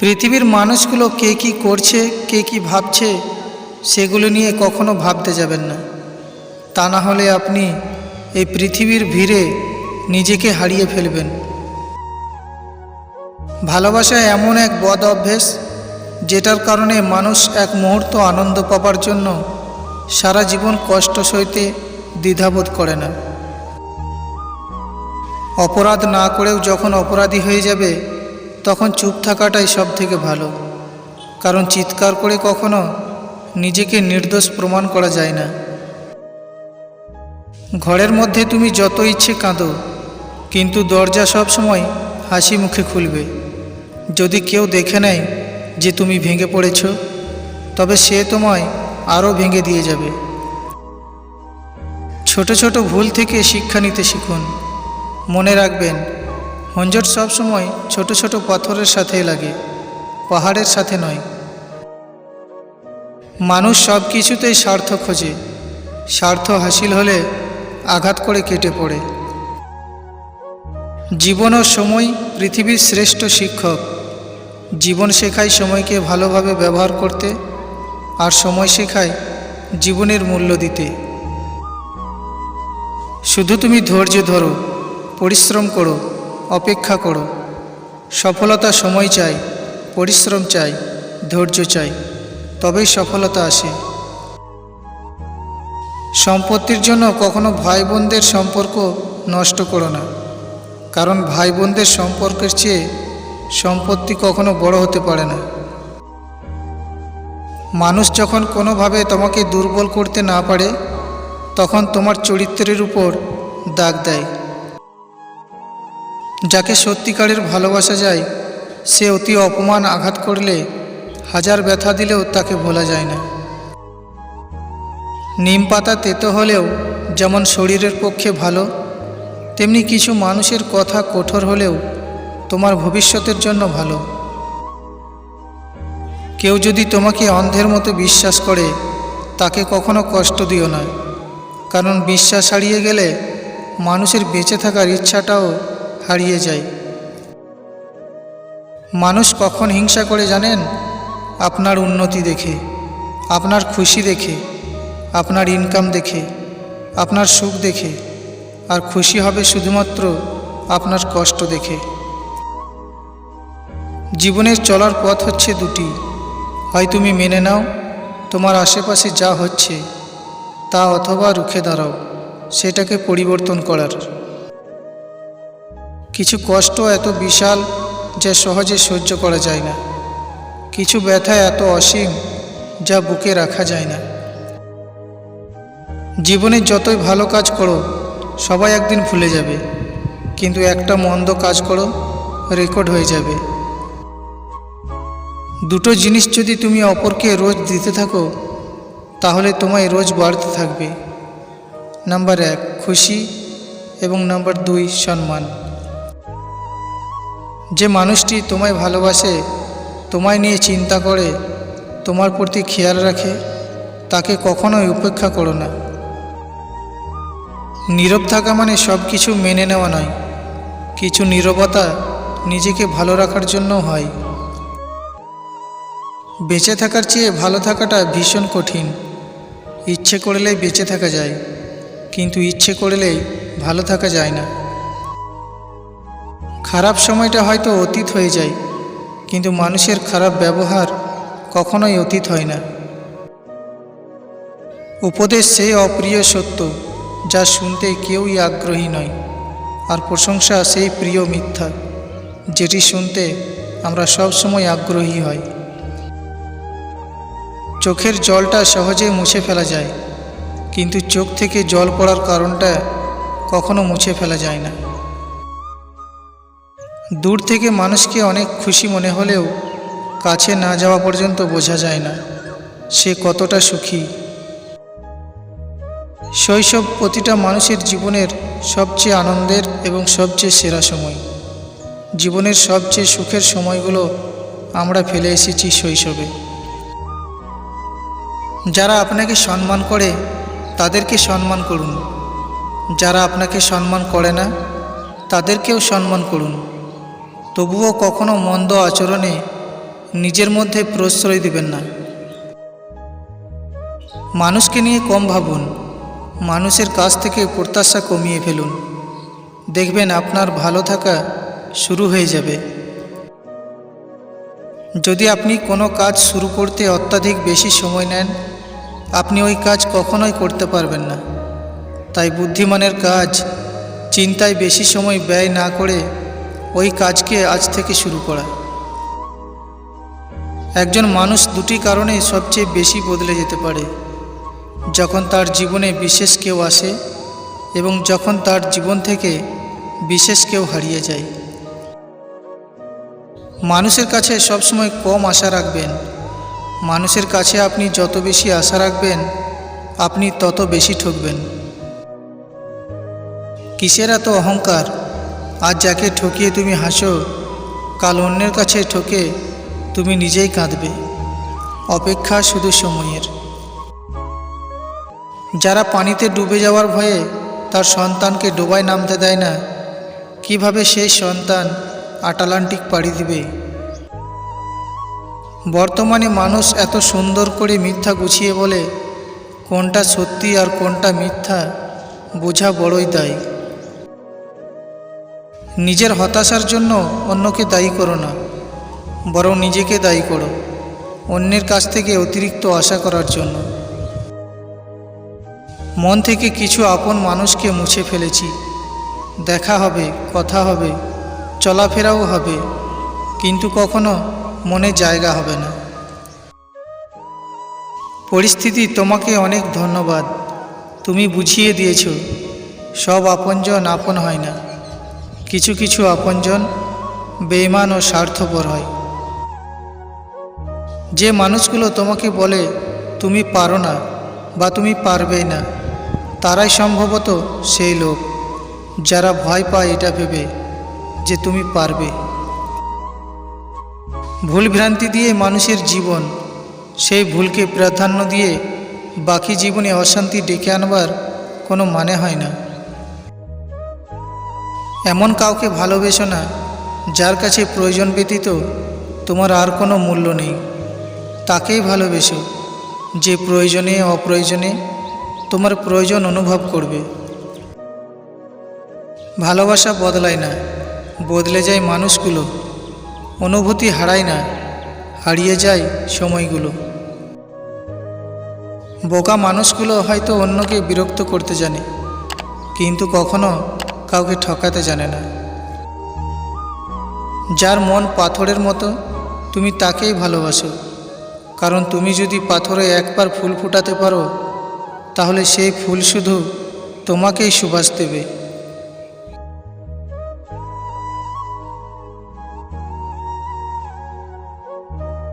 পৃথিবীর মানুষগুলো কে কি করছে, কে কি ভাবছে, সেগুলো নিয়ে কখনো ভাবতে যাবেন না। তা না হলে আপনি এই পৃথিবীর ভিড়ে নিজেকে হারিয়ে ফেলবেন। ভালোবাসা এমন এক বদ অভ্যেস, যেটার কারণে মানুষ এক মুহূর্ত আনন্দ পাবার জন্য সারা জীবন কষ্ট সইতে দ্বিধাবোধ করে না। অপরাধ না করেও যখন অপরাধী হয়ে যাবে তখন চুপ থাকাটাই সব থেকে ভালো। কারণ চিৎকার করে কখনো নিজেকে নির্দোষ প্রমাণ করা যায় না। ঘরের মধ্যে তুমি যত ইচ্ছে কাঁদো, কিন্তু দরজা সব সময় হাসি মুখে খুলবে। যদি কেউ দেখে নেয় যে তুমি ভেঙে পড়েছ, তবে সে তোমায় আরও ভেঙে দিয়ে যাবে। ছোট ছোট ভুল থেকে শিক্ষা নিতে শিখুন। মনে রাখবেন হঞ্জট সবসময় ছোট ছোট পাথরের সাথে লাগে, পাহাড়ের সাথে নয়। মানুষ সব কিছুতেই স্বার্থ খোঁজে, স্বার্থ হাসিল হলে আঘাত করে কেটে পড়ে। জীবন ও সময় পৃথিবীর শ্রেষ্ঠ শিক্ষক। জীবন শেখায় সময়কে ভালোভাবে ব্যবহার করতে আর সময় শেখায় জীবনের মূল্য দিতে। শুধু তুমি ধৈর্য ধরো, পরিশ্রম করো অপেক্ষা করো। সফলতা সময় চাই, পরিশ্রম চাই, ধৈর্য চাই, তবেই সফলতা আসে। সম্পত্তির জন্য কখনো ভাই বোনদের সম্পর্ক নষ্ট করো না, কারণ ভাই বোনদের সম্পর্কের চেয়ে সম্পত্তি কখনো বড় হতে পারে না। মানুষ যখন কোনোভাবে তোমাকে দুর্বল করতে না পারে, তখন তোমার চরিত্রের উপর দাগ দেয়। যাকে সত্যিকারের ভালোবাসা যায়, সে অতি অপমান আঘাত করলে হাজার ব্যথা দিলেও তাকে ভোলা যায় না। নিম পাতা তেতো হলেও যেমন শরীরের পক্ষে ভালো, তেমনি কিছু মানুষের কথা কঠোর হলেও তোমার ভবিষ্যতের জন্য ভালো। কেউ যদি তোমাকে অন্ধের মতো বিশ্বাস করে, তাকে কখনো কষ্ট দিও না। কারণ বিশ্বাস হারিয়ে গেলে মানুষের বেঁচে থাকার ইচ্ছাটাও হারিয়ে যায়। মানুষ কখন হিংসা করে জানেন? আপনার উন্নতি দেখে, আপনার খুশি দেখে, আপনার ইনকাম দেখে, আপনার সুখ দেখে, আর খুশি হবে শুধুমাত্র আপনার কষ্ট দেখে। জীবনের চলার পথ হচ্ছে দুটি। হয় তুমি মেনে নাও, তোমার আশেপাশে যা হচ্ছে, তা অথবা রুখে দাঁড়াও, সেটাকে পরিবর্তন করার। কিছু কষ্ট এত বিশাল যা সহজে সহ্য করা যায় না। কিছু ব্যথা এত অসীম যা বুকে রাখা যায় না। জীবনে যতই ভালো কাজ করো, সবাই একদিন ভুলে যাবে। কিন্তু একটা মন্দ কাজ করো, রেকর্ড হয়ে যাবে। দুটো জিনিস যদি তুমি অপরকে রোজ দিতে থাকো, তাহলে তোমায় রোজ বাড়তে থাকবে। নাম্বার এক, খুশি। এবং নাম্বার দুই, সম্মান। যে মানুষটি তোমায় ভালোবাসে, তোমায় নিয়ে চিন্তা করে, তোমার প্রতি খেয়াল রাখে, তাকে কখনোই উপেক্ষা করো না। নীরব থাকা মানে সব কিছু মেনে নেওয়া নয়। কিছু নীরবতা নিজেকে ভালো রাখার জন্য হয়। বেঁচে থাকার চেয়ে ভালো থাকাটা ভীষণ কঠিন। ইচ্ছে করলেই বেঁচে থাকা যায়, কিন্তু ইচ্ছে করলেই ভালো থাকা যায় না। খারাপ সময়টা হয়তো অতীত হয়ে যায়, কিন্তু মানুষের খারাপ ব্যবহার কখনোই অতীত হয় না। উপদেশ সেই অপ্রিয় সত্য, যা শুনতে কেউই আগ্রহী নয়, আর প্রশংসা সেই প্রিয় মিথ্যা, যেটি শুনতে আমরা সব সময় আগ্রহী হই চোখের জলটা সহজে মুছে ফেলা যায়, কিন্তু চোখ থেকে জল পড়ার কারণটা কখনো মুছে ফেলা যায় না। দূর থেকে মানুষকে অনেক খুশি মনে হলেও কাছে না যাওয়া পর্যন্ত বোঝা যায় না, সে কতটা সুখী। শৈশব প্রতিটা মানুষের জীবনের সবচেয়ে আনন্দের এবং সবচেয়ে সেরা সময়। জীবনের সবচেয়ে সুখের সময়গুলো আমরা ফেলে এসেছি শৈশবে। যারা আপনাকে সম্মান করে, তাদেরকে সম্মান করুন। যারা আপনাকে সম্মান করে না, তাদেরকেও সম্মান করুন। তবুও কখনো মন্দ আচরণে নিজের মধ্যে প্রশ্রয় দিবেন না। মানুষকে নিয়ে কম ভাবুন। মানুষের কাছ থেকে প্রত্যাশা কমিয়ে ফেলুন। দেখবেন আপনার ভালো থাকা শুরু হয়ে যাবে। যদি আপনি কোনো কাজ শুরু করতে অত্যাধিক বেশি সময় নেন, আপনি ওই কাজ কখনোই করতে পারবেন না। তাই বুদ্ধিমানের কাজ চিন্তায় বেশি সময় ব্যয় না করে ওই কাজকে আজ থেকে শুরু করা। একজন মানুষ দুটি কারণে সবচেয়ে বেশি বদলে যেতে পারে। যখন তার জীবনে বিশেষ কেউ আসে এবং যখন তার জীবন থেকে বিশেষ কেউ হারিয়ে যায়। মানুষের কাছে সবসময় কম আশা রাখবেন। মানুষের কাছে আপনি যত বেশি আশা রাখবেন, আপনি তত বেশি ঠকবেন। কিসের এত অহংকার? আজ যাকে ঠকিয়ে তুমি হাসো, কাল অন্যের কাছে ঠকে তুমি নিজেই কাঁদবে। অপেক্ষা শুধু সময়ের। যারা পানিতে ডুবে যাওয়ার ভয়ে তার সন্তানকে ডোবায় নামতে দেয় না, কীভাবে সেই সন্তান আটালান্টিক পাড়ি দিবে? বর্তমানে মানুষ এত সুন্দর করে মিথ্যা গুছিয়ে বলে, কোনটা সত্যি আর কোনটা মিথ্যা বোঝা বড়ই দায়ী। নিজের হতাশার জন্য অন্যকে দায়ী করো না, বরং নিজেকে দায়ী করো, অন্যের কাছ থেকে অতিরিক্ত আশা করার জন্য। মন থেকে কিছু আপন মানুষকে মুছে ফেলেছি। দেখা হবে, কথা হবে, চলাফেরাও হবে, কিন্তু কখনো মনে জায়গা হবে না। পরিস্থিতি তোমাকে অনেক ধন্যবাদ। তুমি বুঝিয়ে দিয়েছ, সব আপনজন আপন হয় না। কিছু কিছু আপনজন বেইমান ও স্বার্থপর হয়। যে মানুষগুলো তোমাকে বলে, তুমি পারো না বা তুমি পারবেই না, তারাই সম্ভবত সেই লোক, যারা ভয় পায় এটা ভেবে যে তুমি পারবে। ভুল ভ্রান্তি দিয়ে মানুষের জীবন, সেই ভুলকে প্রাধান্য দিয়ে বাকি জীবনে অশান্তি ডেকে আনবার কোনো মানে হয় না। এমন কাউকে ভালোবেসো না, যার কাছে প্রয়োজন ব্যতীত তোমার আর কোনো মূল্য নেই। তাকেই ভালোবেসো, যে প্রয়োজনে অপ্রয়োজনে তোমার প্রয়োজন অনুভব করবে। ভালোবাসা বদলায় না, বদলে যায় মানুষগুলো। অনুভূতি হারায় না, হারিয়ে যায় সময়গুলো। বোকা মানুষগুলো হয়তো অন্যকে বিরক্ত করতে জানে, কিন্তু কখনো কাউকে ঠকাতে জানে না। যার মন পাথরের মতো, তুমি তাকেই ভালোবাসো। কারণ তুমি যদি পাথরে একবার ফুল ফুটাতে পারো, তাহলে সেই ফুল শুধু তোমাকেই সুবাস দেবে।